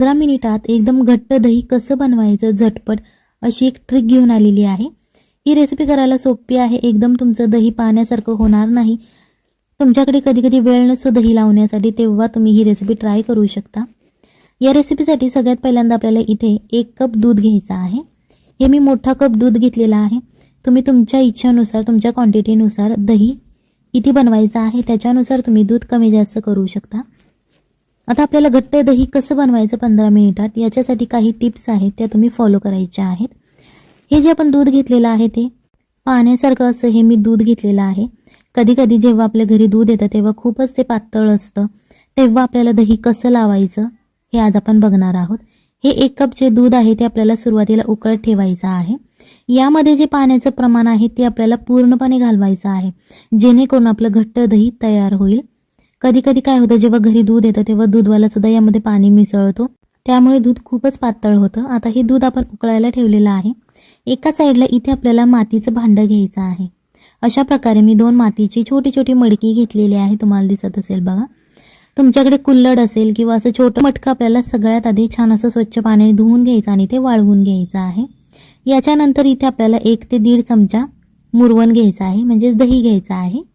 पंधरा मिनिटात एकदम घट्ट दही कसं बनवायचं झटपट अशी एक ट्रिक घेऊन आलेली आहे. ही रेसिपी करायला सोपी आहे. एकदम तुमचं दही पाण्यासारखं होणार नाही. तुमच्याकडे कधी कधी वेळ नसतो दही लावण्यासाठी तेव्हा तुम्ही ही रेसिपी ट्राय करू शकता. या रेसिपीसाठी सगळ्यात पहिल्यांदा आपल्याला इथे एक कप दूध घ्यायचं आहे. हे मी मोठा कप दूध घेतलेला आहे. तुम्ही तुमच्या इच्छानुसार तुमच्या क्वांटिटीनुसार दही किती बनवायचं आहे. त्याच्यानुसार तुम्ही दूध कमी जास्त करू शकता. आता आपल्याला घट्ट दही कसं बनवायचं पंधरा मिनिटात? याच्यासाठी काही टिप्स आहेत त्या तुम्ही फॉलो करायच्या आहेत. हे जे आपण दूध घेतलेलं आहे ते पाण्यासारखं असं हे मी दूध घेतलेलं आहे. कधी कधी जेव्हा आपल्या घरी दूध येतं तेव्हा खूपच ते पातळ असतं. तेव्हा आपल्याला दही कसं लावायचं हे आज आपण बघणार आहोत. हे एक कप जे दूध आहे ते आपल्याला सुरुवातीला उकळत ठेवायचं आहे. यामध्ये जे पाण्याचं प्रमाण आहे ते आपल्याला पूर्णपणे घालवायचं आहे. जेणेकरून आपलं घट्ट दही तयार होईल. कधी कधी काय होतं जेव्हा घरी दूध येतं तेव्हा दूधवाला सुद्धा यामध्ये पाणी मिसळतो. त्यामुळे दूध खूपच पातळ होतं. आता हे दूध आपण उकळायला ठेवलेलं आहे. एका साईडला इथे आपल्याला मातीचं भांडं घ्यायचं आहे. अशा प्रकारे मी दोन मातीची छोटी छोटी मडकी घेतलेली आहे. तुम्हाला दिसत असेल बघा. तुमच्याकडे कुल्लड असेल किंवा असं छोटं मटकं आपल्याला सगळ्यात आधी छान असं स्वच्छ पाण्याने धुवून घ्यायचं आणि ते वाळवून घ्यायचं आहे. याच्यानंतर इथे आपल्याला एक ते दीड चमचा मुरवण घ्यायचं आहे. म्हणजेच दही घ्यायचं आहे.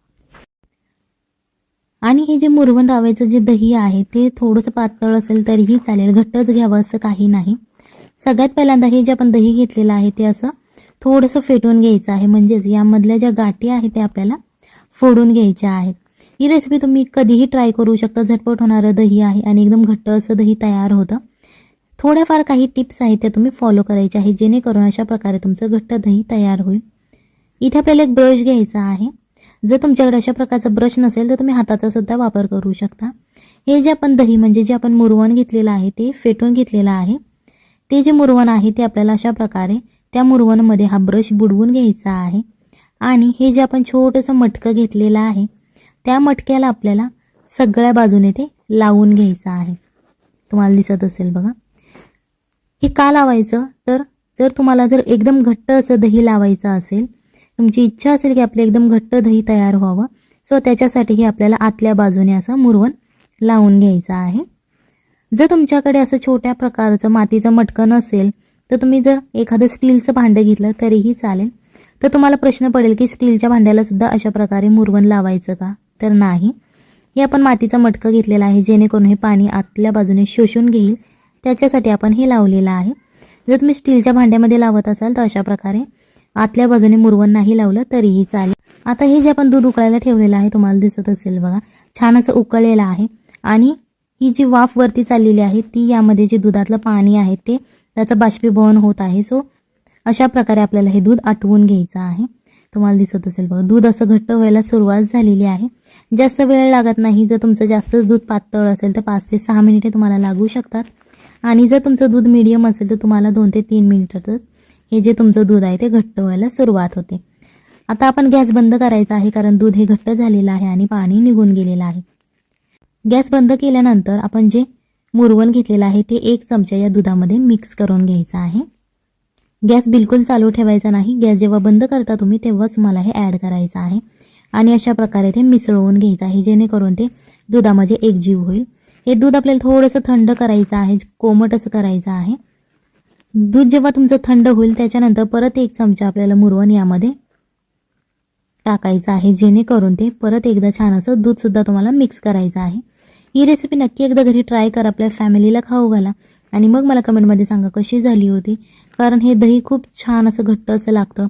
आणि हे जे मुरवण रावायचं जे दही आहे ते थोडंसं पातळ असेल तरीही चालेल. घट्टच घ्यावं असं काही नाही. सगळ्यात पहिल्यांदा हे जे आपण दही घेतलेलं आहे ते असं थोडंसं फेटून घ्यायचं आहे. म्हणजेच यामधल्या ज्या गाठी आहेत त्या आपल्याला फोडून घ्यायच्या आहेत. ही रेसिपी तुम्ही कधीही ट्राय करू शकता. झटपट होणारं दही आहे आणि एकदम घट्ट असं दही तयार होतं. थोड्याफार काही टिप्स आहेत त्या तुम्ही फॉलो करायच्या आहेत जेणेकरून अशा प्रकारे तुमचं घट्ट दही तयार होईल. इथे आपल्याला एक ब्रश घ्यायचा आहे. जर तुमच्याकडे अशा प्रकारचा ब्रश नसेल तर तुम्ही हाताचा सुद्धा वापर करू शकता. हे जे आपण दही म्हणजे जे आपण मुरवण घेतलेलं आहे ते फेटून घेतलेलं आहे. ते जे मुरवण आहे ते आपल्याला अशा प्रकारे त्या मुरवणमध्ये हा ब्रश बुडवून घ्यायचा आहे. आणि हे जे आपण छोटंसं मटकं घेतलेलं आहे त्या मटक्याला आपल्याला सगळ्या बाजूने ते लावून घ्यायचं आहे. तुम्हाला दिसत असेल बघा. हे का लावायचं? तर जर तुम्हाला जर एकदम घट्ट असं दही लावायचं असेल तुमची इच्छा असेल की आपलं एकदम घट्ट दही तयार व्हावं. सो त्याच्यासाठी हे आपल्याला आतल्या बाजूने असं मुरवण लावून घ्यायचं आहे. जर तुमच्याकडे असं छोट्या प्रकारचं मातीचं मटकं नसेल तर तुम्ही जर एखादं स्टीलचं भांडं घेतलं तरीही चालेल. तर तुम्हाला प्रश्न पडेल की स्टीलच्या भांड्याला सुद्धा अशा प्रकारे मुरवण लावायचं का? तर नाही. हे आपण मातीचं मटकं घेतलेलं आहे जेणेकरून हे पाणी आतल्या बाजूने शोषून घेईल. त्याच्यासाठी आपण हे लावलेलं आहे. जर तुम्ही स्टीलच्या भांड्यामध्ये लावत असाल तर अशा प्रकारे आतल्या बाजूने मुरवण नाही लावलं तरीही चालेल. आता हे जे आपण दूध उकळायला ठेवलेलं आहे तुम्हाला दिसत असेल बघा छान असं उकळलेलं आहे. आणि ही जी वाफ वरती चाललेली आहे ती यामध्ये जे दुधातलं पाणी आहे ते त्याचं बाष्पीभवन होत आहे. सो अशा प्रकारे आपल्याला हे दूध आटवून घ्यायचं आहे. तुम्हाला दिसत असेल बघा दूध असं घट्ट व्हायला सुरुवात झालेली आहे. जास्त वेळ लागत नाही जर तुमचं जास्तच दूध पातळ असेल तर पाच ते सहा मिनिटे तुम्हाला लागू शकतात. आणि जर तुमचं दूध मीडियम असेल तर तुम्हाला दोन ते तीन मिनिटातच हे जे तुमचं दूध आहे ते घट्ट व्हायला सुरुवात होते. आता आपण गॅस बंद करायचा आहे कारण दूध हे घट्ट झालेलं आहे आणि पाणी निघून गेलेलं आहे. गॅस बंद केल्यानंतर आपण जे मुरवण घेतलेलं आहे ते एक चमचा या दुधामध्ये मिक्स करून घ्यायचं आहे. गॅस बिलकुल चालू ठेवायचा नाही. गॅस जेव्हा बंद करता तुम्ही तेव्हाच मला हे ॲड करायचं आहे. आणि अशा प्रकारे ते मिसळवून घ्यायचं आहे जेणेकरून ते दुधामध्ये एकजीव होईल. हे दूध आपल्याला थोडंसं थंड करायचं आहे कोमट असं करायचं आहे. दूध जेव्हा तुमचं थंड होईल त्याच्यानंतर परत एक चमचा आपल्याला मुरवण यामध्ये टाकायचं आहे जेणेकरून ते परत एकदा छान असं दूधसुद्धा तुम्हाला मिक्स करायचं आहे. ही रेसिपी नक्की एकदा घरी ट्राय करा आपल्या फॅमिलीला खाऊ घाला. आणि मग मला कमेंटमध्ये सांगा कशी झाली होती. कारण हे दही खूप छान असं घट्ट असं लागतं.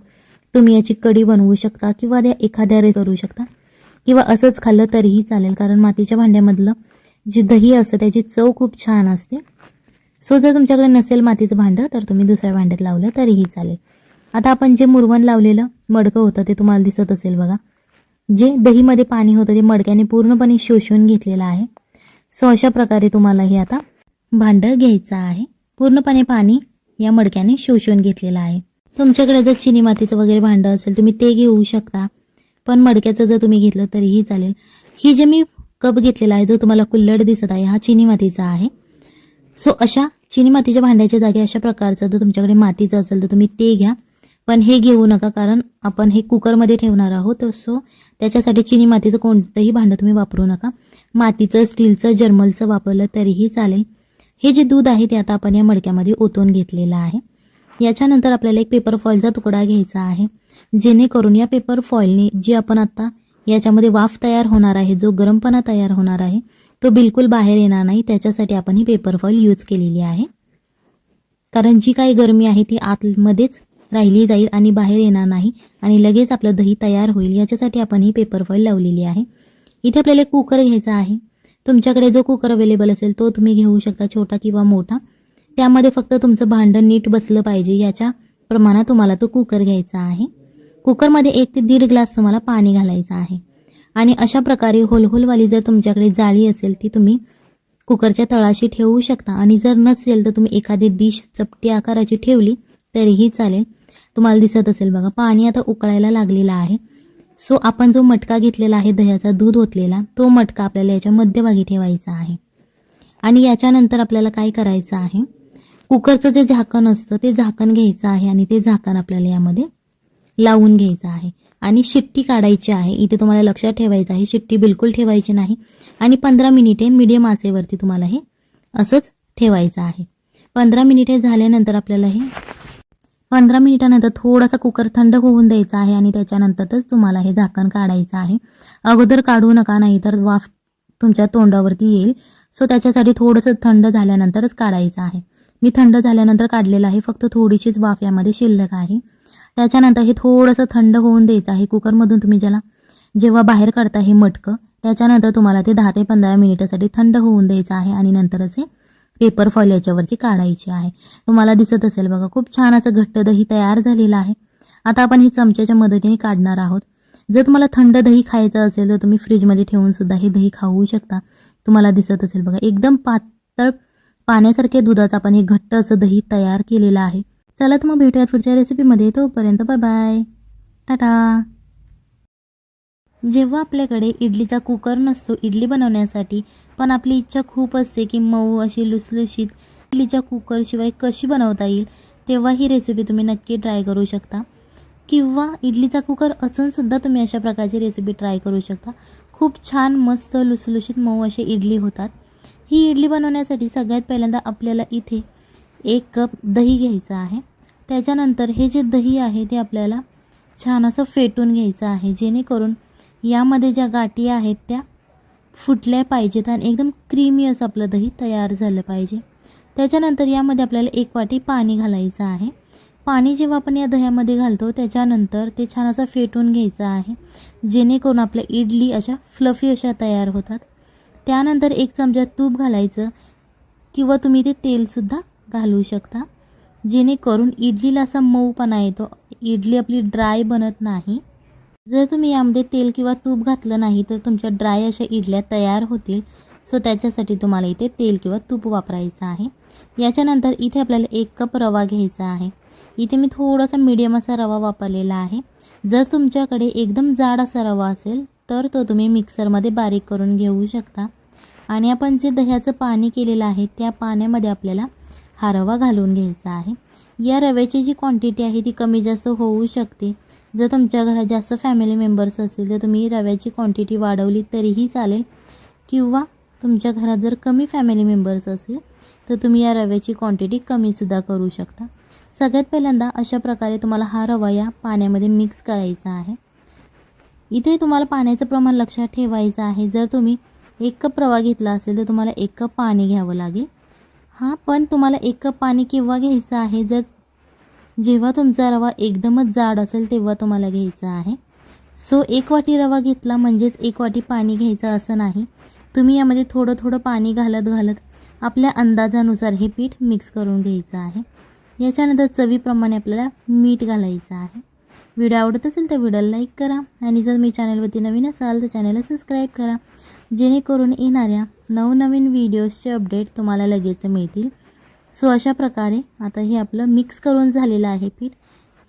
तुम्ही याची कढी बनवू शकता किंवा त्या एखाद्या रेस करू शकता. किंवा असंच खाल्लं तरीही चालेल कारण मातीच्या भांड्यामधलं जी दही असतं त्याची चव खूप छान असते. सो जर तुमच्याकडे नसेल मातीचं भांडं तर तुम्ही दुसऱ्या भांड्यात लावलं तरीही चालेल. आता आपण जे मुरवण लावलेलं मडकं होतं ते तुम्हाला दिसत असेल बघा. जे दहीमध्ये पाणी होतं ते मडक्याने पूर्णपणे शोषून घेतलेलं आहे. सो अशा प्रकारे तुम्हाला हे आता भांडं घ्यायचं आहे. पूर्णपणे पाणी या मडक्याने शोषून घेतलेलं आहे. तुमच्याकडे जर चिनी मातीचं वगैरे भांडं असेल तुम्ही ते घेऊ शकता. पण मडक्याचं जर तुम्ही घेतलं तरीही चालेल. ही जे मी कप घेतलेला आहे जो तुम्हाला कुल्लड दिसत आहे हा चिनी मातीचा आहे. सो अशा चिनी मातीच्या भांड्याच्या जागी अशा प्रकारचं जर तुमच्याकडे मातीचं असेल तर तुम्ही ते घ्या. पण हे घेऊ नका कारण आपण हे कुकरमध्ये ठेवणार आहोत. सो त्याच्यासाठी चिनी मातीचं कोणतंही भांडं तुम्ही वापरू नका. मातीचं स्टीलचं जर्मलचं वापरलं तरीही चालेल. हे जे दूध आहे ते आता आपण या मडक्यामध्ये ओतून घेतलेलं आहे. याच्यानंतर आपल्याला एक पेपर फॉईलचा तुकडा घ्यायचा आहे. जेणेकरून या पेपर फॉईलने जी आपण आता याच्यामध्ये वाफ तयार होणार आहे जो गरमपणा तयार होणार आहे तो बिलकुल बाहेर येणार नाही. त्याच्यासाठी आपण ही पेपर फॉईल यूज केलेली आहे. कारण जी काही गरमी आहे ती आतमध्येच राहिली जाईल आणि बाहेर येणार नाही आणि लगेच आपलं दही तयार होईल. याच्यासाठी आपण ही पेपर फॉईल लावलेली आहे. इथे आपल्याला एक कुकर घ्यायचा आहे. तुमच्याकडे जो कुकर अवेलेबल असेल तो तुम्ही घेऊ शकता छोटा किंवा मोठा. त्यामध्ये फक्त तुमचं भांडण नीट बसलं पाहिजे. याच्या प्रमाणात तुम्हाला तो कुकर घ्यायचा आहे. कुकरमध्ये एक ते दीड ग्लास तुम्हाला पाणी घालायचं आहे. आणि अशा प्रकारे होलहोलवाली जर तुमच्याकडे जाळी असेल ती तुम्ही कुकरच्या तळाशी ठेवू शकता. आणि जर नसेल तर तुम्ही एखादी डिश चपटी आकाराची ठेवली तरीही चालेल. तुम्हाला दिसत असेल बघा पाणी आता उकळायला लागलेलं आहे. सो आपण जो मटका घेतलेला आहे दह्याचा दूध ओतलेला तो मटका आपल्याला याच्या मध्यभागी ठेवायचा आहे. आणि याच्यानंतर आपल्याला काय करायचं आहे? कुकरचं जे झाकण असतं ते झाकण घ्यायचं आहे आणि ते झाकण आपल्याला यामध्ये लावून घ्यायचं आहे. आणि शिट्टी काढायची आहे. इथे तुम्हाला लक्षात ठेवायचं आहे. शिट्टी बिलकुल ठेवायची नाही. आणि पंधरा मिनिटे मीडियम आचेवरती तुम्हाला हे असंच ठेवायचं आहे. पंधरा मिनिटे झाल्यानंतर आपल्याला हे पंधरा मिनिटानंतर थोडासा कुकर थंड होऊन द्यायचा आहे आणि त्याच्यानंतरच तुम्हाला हे झाकण काढायचं आहे. अगोदर काढू नका नाही तर वाफ तुमच्या तोंडावरती येईल. सो त्याच्यासाठी थोडंसं थंड झाल्यानंतरच काढायचं आहे. मी थंड झाल्यानंतर काढलेलं आहे. फक्त थोडीशीच वाफ यामध्ये शिल्लक आहे. त्याच्यानंतर हे थोडंसं थंड होऊन द्यायचं आहे कुकरमधून तुम्ही ज्याला जेव्हा बाहेर काढता हे मटकं त्याच्यानंतर तुम्हाला ते दहा ते पंधरा मिनिटासाठी थंड होऊन द्यायचं आहे आणि नंतरच हे पेपर फॉईल याच्यावरची काढायची आहे. तुम्हाला दिसत असेल बघा खूप छान असं घट्ट दही तयार झालेलं आहे. आता आपण हे चमच्याच्या मदतीने काढणार आहोत. जर तुम्हाला थंड दही खायचं असेल तर तुम्ही फ्रीजमध्ये ठेवून सुद्धा हे दही खाऊ शकता. तुम्हाला दिसत असेल बघा एकदम पातळ पाण्यासारख्या दुधाचं आपण हे घट्ट असं दही तयार केलेलं आहे. चला तर मग भेटूयात पुढच्या रेसिपीमध्ये तोपर्यंत बाय बाय टाटा. जेव्हा आपल्याकडे इडलीचा कुकर नसतो इडली बनवण्यासाठी पण आपली इच्छा खूप असते की मऊ अशी लुसलुशीत इडलीच्या कुकरशिवाय कशी बनवता येईल तेव्हा ही रेसिपी तुम्ही नक्की ट्राय करू शकता. किंवा इडलीचा कुकर असूनसुद्धा तुम्ही अशा प्रकारची रेसिपी ट्राय करू शकता. खूप छान मस्त लुसलुशीत मऊ असे इडली होतात. ही इडली बनवण्यासाठी सगळ्यात पहिल्यांदा आपल्याला इथे एक कप दही घ्यायचं आहे. त्याच्यानंतर हे जे दही आहे ते आपल्याला छान असं फेटून घ्यायचं आहे. जेणेकरून यामध्ये ज्या गाठी आहेत त्या फुटल्या पाहिजेत आणि एकदम क्रीमी असं आपलं दही तयार झालं पाहिजे. त्याच्यानंतर यामध्ये आपल्याला एक वाटी पाणी घालायचं आहे. पाणी जेव्हा आपण या दह्यामध्ये घालतो त्याच्यानंतर ते छान असं फेटून घ्यायचं आहे. जेणेकरून आपल्या इडली अशा फ्लफी अशा तयार होतात. त्यानंतर एक चमचा तूप घालायचं किंवा तुम्ही ते तेलसुद्धा घालू शकता. जेणेकरून इडलीला असा मऊपणा येतो. इडली आपली ड्राय बनत नाही. जर तुम्ही यामध्ये तेल किंवा तूप घातलं नाही तर तुमच्या ड्राय अशा इडल्या तयार होतील. सो त्याच्यासाठी तुम्हाला इथे तेल किंवा तूप वापरायचं आहे. याच्यानंतर इथे आपल्याला एक कप रवा घ्यायचा आहे. इथे मी थोडासा मीडियम असा रवा वापरलेला आहे. जर तुमच्याकडे एकदम जाड असा रवा असेल तर तो तुम्ही मिक्सरमध्ये बारीक करून घेऊ शकता. आणि आपण जे दह्याचं पाणी केलेलं आहे त्या पाण्यामध्ये आपल्याला हा रवा घालून घ्यायचा आहे. या रव्याची जी क्वांटिटी आहे ती कमी जास्त होऊ शकते. जर तुमच्या घरात जास्त फॅमिली मेंबर्स असतील तर तुम्ही रव्याची क्वांटिटी वाढवली तरीही चालेल. किंवा तुमच्या घरात जर कमी फॅमिली मेंबर्स असेल तर तुम्ही या रव्याची क्वांटिटी कमीसुद्धा करू शकता. सगळ्यात पहिल्यांदा अशा प्रकारे तुम्हाला हा रवा या पाण्यामध्ये मिक्स करायचा आहे. इथे तुम्हाला पाण्याचं प्रमाण लक्षात ठेवायचं आहे. जर तुम्ही एक कप रवा घेतला असेल तर तुम्हाला एक कप पाणी घ्यावं लागेल. हां पण तुम्हाला एक कप पाणी केव्हा घ्यायचं आहे? जर जेव्हा तुमचा रवा एकदमच जाड असेल तेव्हा तुम्हाला घ्यायचा आहे. सो एक वाटी रवा घेतला म्हणजेच एक वाटी पाणी घ्यायचं असं नाही. तुम्ही यामध्ये थोडं थोडं पाणी घालत घालत आपल्या अंदाजानुसार हे पीठ मिक्स करून घ्यायचं आहे. याच्यानंतर चवीप्रमाणे आपल्याला मीठ घालायचं आहे. व्हिडिओ आवडत असेल तर व्हिडिओला लाईक करा आणि जर मी चॅनलवरती नवीन असाल तर चॅनलला सबस्क्राईब करा. जेणेकरून येणाऱ्या नवनवीन व्हिडिओजचे अपडेट तुम्हाला लगेच मिळतील. सो अशा प्रकारे आता हे आपलं मिक्स करून झालेलं आहे पीठ.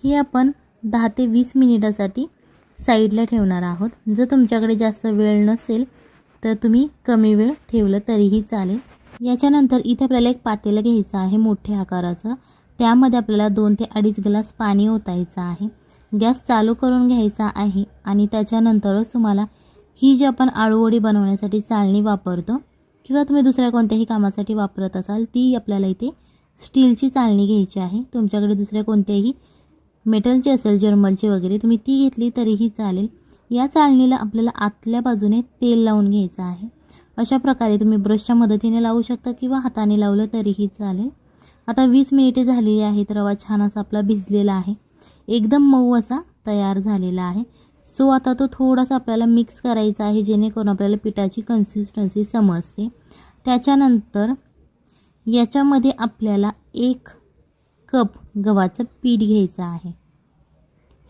हे आपण दहा ते वीस मिनिटासाठी साईडला ठेवणार आहोत. जर तुमच्याकडे जास्त वेळ नसेल तर तुम्ही कमी वेळ ठेवलं तरीही चालेल. याच्यानंतर इथे आपल्याला एक पातेलं घ्यायचं आहे मोठ्या आकाराचं. त्यामध्ये आपल्याला दोन ते अडीच ग्लास पाणी ओतायचं आहे. गॅस चालू करून घ्यायचा आहे आणि त्याच्यानंतरच तुम्हाला ही जी आपण आळूवडी बनवण्यासाठी चाळणी वापरतो किंवा तुम्ही दुसऱ्या कोणत्याही कामासाठी वापरत असाल ती आपल्याला इथे स्टीलची चाळणी घ्यायची आहे. तुमच्याकडे दुसऱ्या कोणत्याही मेटलची असेल जर्मलची वगैरे तुम्ही ती घेतली तरीही चालेल. या चाळणीला आपल्याला आतल्या बाजूने तेल लावून घ्यायचं आहे. अशा प्रकारे तुम्ही ब्रशच्या मदतीने लावू शकता किंवा हाताने लावलं तरीही चालेल. आता वीस मिनिटे झालेली आहेत रवा छान असा आपला भिजलेला आहे. एकदम मऊ असा तयार झालेला आहे. सो आता तो थोडासा आपल्याला मिक्स करायचा आहे जेणेकरून आपल्याला पिठाची कन्सिस्टन्सी समजते. त्याच्यानंतर याच्यामध्ये आपल्याला एक कप गव्हाचं पीठ घ्यायचं आहे.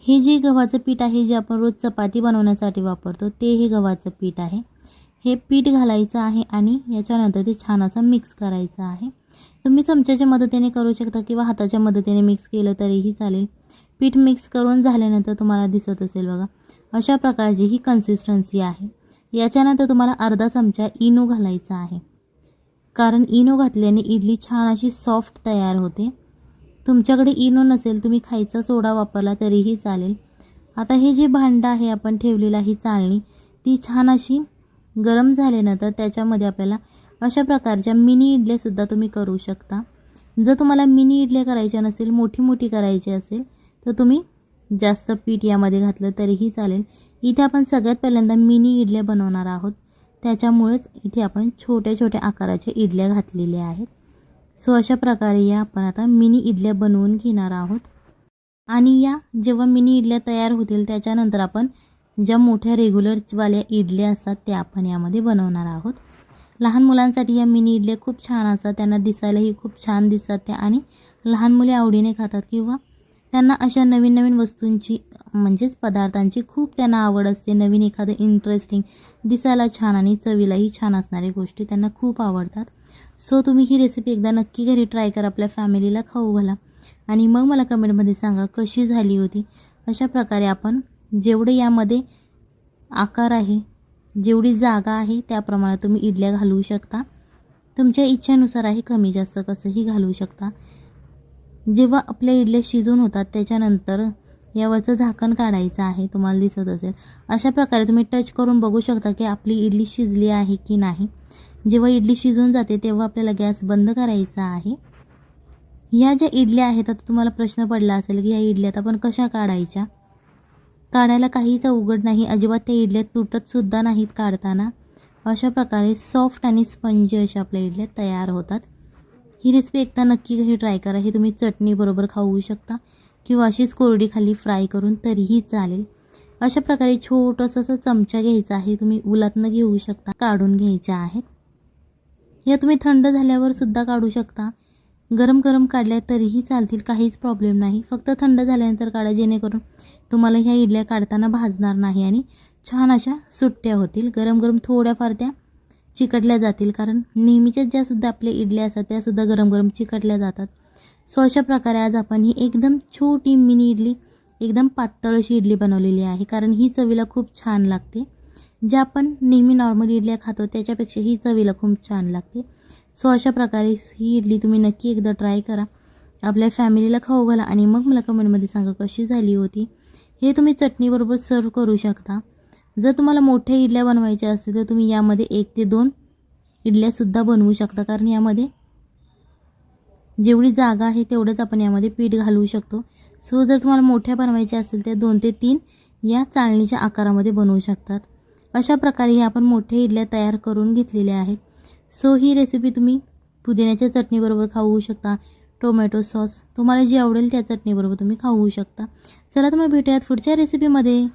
हे जे गव्हाचं पीठ आहे जे आपण रोज चपाती बनवण्यासाठी वापरतो ते हे गव्हाचं पीठ आहे. हे पीठ घालायचं आहे आणि याच्यानंतर ते छान असं मिक्स करायचं आहे. तुम्ही चमच्याच्या मदतीने करू शकता किंवा हाताच्या मदतीने मिक्स केलं तरीही चालेल. पीठ मिक्स करून झाल्यानंतर तुम्हाला दिसत असेल बघा. अशा प्रकारची ही कन्सिस्टन्सी आहे. याच्यानंतर तुम्हाला अर्धा चमचा इनो घालायचा आहे. कारण इनो घातल्याने इडली छान अशी सॉफ्ट तयार होते. तुमच्याकडे इनो नसेल तुम्ही खायचा सोडा वापरला तरीही चालेल. आता हे जे भांडं आहे आपण ठेवलेलं ही चाळणी ती छान अशी गरम झाल्यानंतर त्याच्यामध्ये आपल्याला अशा प्रकारच्या मिनी इडल्यासुद्धा तुम्ही करू शकता. जर तुम्हाला मिनी इडल्या करायच्या नसेल मोठी मोठी करायची असेल तर तुम्ही जास्त पीठ यामध्ये घातलं तरीही चालेल. इथे आपण सगळ्यात पहिल्यांदा मिनी इडल्या बनवणार आहोत. त्याच्यामुळेच इथे आपण छोट्या छोट्या आकाराच्या इडल्या घातलेल्या आहेत. सो अशा प्रकारे या आपण आता मिनी इडल्या बनवून घेणार आहोत. आणि या जेव्हा मिनी इडल्या तयार होतील त्याच्यानंतर आपण ज्या मोठ्या रेग्युलरवाल्या इडल्या असतात त्या आपण यामध्ये बनवणार आहोत. लहान मुलांसाठी या मिनी इडल्या खूप छान असतात. त्यांना दिसायलाही खूप छान दिसतात त्या आणि लहान मुले आवडीने खातात किंवा त्यांना अशा नवीन नवीन वस्तूंची म्हणजेच पदार्थांची खूप त्यांना आवड असते. नवीन एखादं इंटरेस्टिंग दिसायला छान आणि चवीलाही छान असणाऱ्या गोष्टी त्यांना खूप आवडतात. सो तुम्ही ही रेसिपी एकदा नक्की घरी ट्राय करा आपल्या फॅमिलीला खाऊ घाला. आणि मग मला कमेंटमध्ये सांगा कशी झाली होती? अशा प्रकारे आपण जेवढे यामध्ये आकार आहे जेवढी जागा आहे त्याप्रमाणे तुम्ही इडल्या घालवू शकता. तुमच्या इच्छेनुसार आहे कमी जास्त कसंही घालवू शकता. जेव्हा आपल्या इडल्या शिजून होतात त्याच्यानंतर यावरचं झाकण काढायचं आहे तुम्हाला दिसत असेल. अशा प्रकारे तुम्ही टच करून बघू शकता की आपली इडली शिजली आहे की नाही. जेव्हा इडली शिजून जाते तेव्हा आपल्याला गॅस बंद करायचा आहे. ह्या ज्या इडल्या आहेत आता तुम्हाला प्रश्न पडला असेल की या इडल्यात आपण कशा काढायच्या? काढायला काहीच अवघड नाही अजिबात त्या इडल्या तुटतसुद्धा नाहीत काढताना. अशा प्रकारे सॉफ्ट आणि स्पंज अशा आपल्या इडल्या तयार होतात. ही रेसिपी एकदा नक्की घरी ट्राय करा. ही तुम्ही चटणीबरोबर खाऊ शकता किंवा अशीच कोरडी खाली फ्राय करून तरीही चालेल. अशा प्रकारे छोटंसं असं चमचा घ्यायचा आहे. तुम्ही उलातनं घेऊ शकता काढून घ्यायच्या आहेत. या तुम्ही थंड झाल्यावर सुद्धा काढू शकता. गरम गरम काढल्या तरीही चालतील काहीच प्रॉब्लेम नाही. फक्त थंड झाल्यानंतर काढा जेणेकरून तुम्हाला ह्या इडल्या काढताना भाजणार नाही आणि छान अशा सुट्ट्या होतील. गरम गरम थोड्याफार त्या चिकटल्या जातील. कारण नेहमीच्या ज्यासुद्धा आपल्या इडल्या असतात त्यासुद्धा गरम गरम चिकटल्या जातात. सो अशा प्रकारे आज आपण ही एकदम छोटी मिनी इडली एकदम पातळ अशी इडली बनवलेली आहे. कारण ही चवीला खूप छान लागते. ज्या आपण नेहमी नॉर्मल इडल्या खातो त्याच्यापेक्षा ही चवीला खूप छान लागते. सो अशा प्रकारे ही इडली तुम्ही नक्की एकदा ट्राय करा. आपल्या फॅमिलीला खाऊ घाला आणि मग मला कमेंटमध्ये सांगा कशी झाली होती. हे तुम्ही चटणीबरोबर सर्व करू शकता. जर तुम्हाला मोठ्या इडल्या बनवायच्या असतील तर तुम्ही यामध्ये एक ते दोन इडल्यासुद्धा बनवू शकता. कारण यामध्ये जेवढी जागा आहे तेवढंच आपण यामध्ये पीठ घालवू शकतो. सो जर तुम्हाला मोठ्या बनवायच्या असतील तर दोन ते तीन या चाळणीच्या आकारामध्ये बनवू शकतात. अशा प्रकारे हे आपण मोठ्या इडल्या तयार करून घेतलेल्या आहेत. सो ही रेसिपी तुम्ही पुदिन्याच्या चटणीबरोबर खाऊ शकता. टोमॅटो सॉस तुम्हाला जी आवडेल त्या चटणीबरोबर तुम्ही खाऊ शकता. चला तुम्ही भेटूयात पुढच्या रेसिपीमध्ये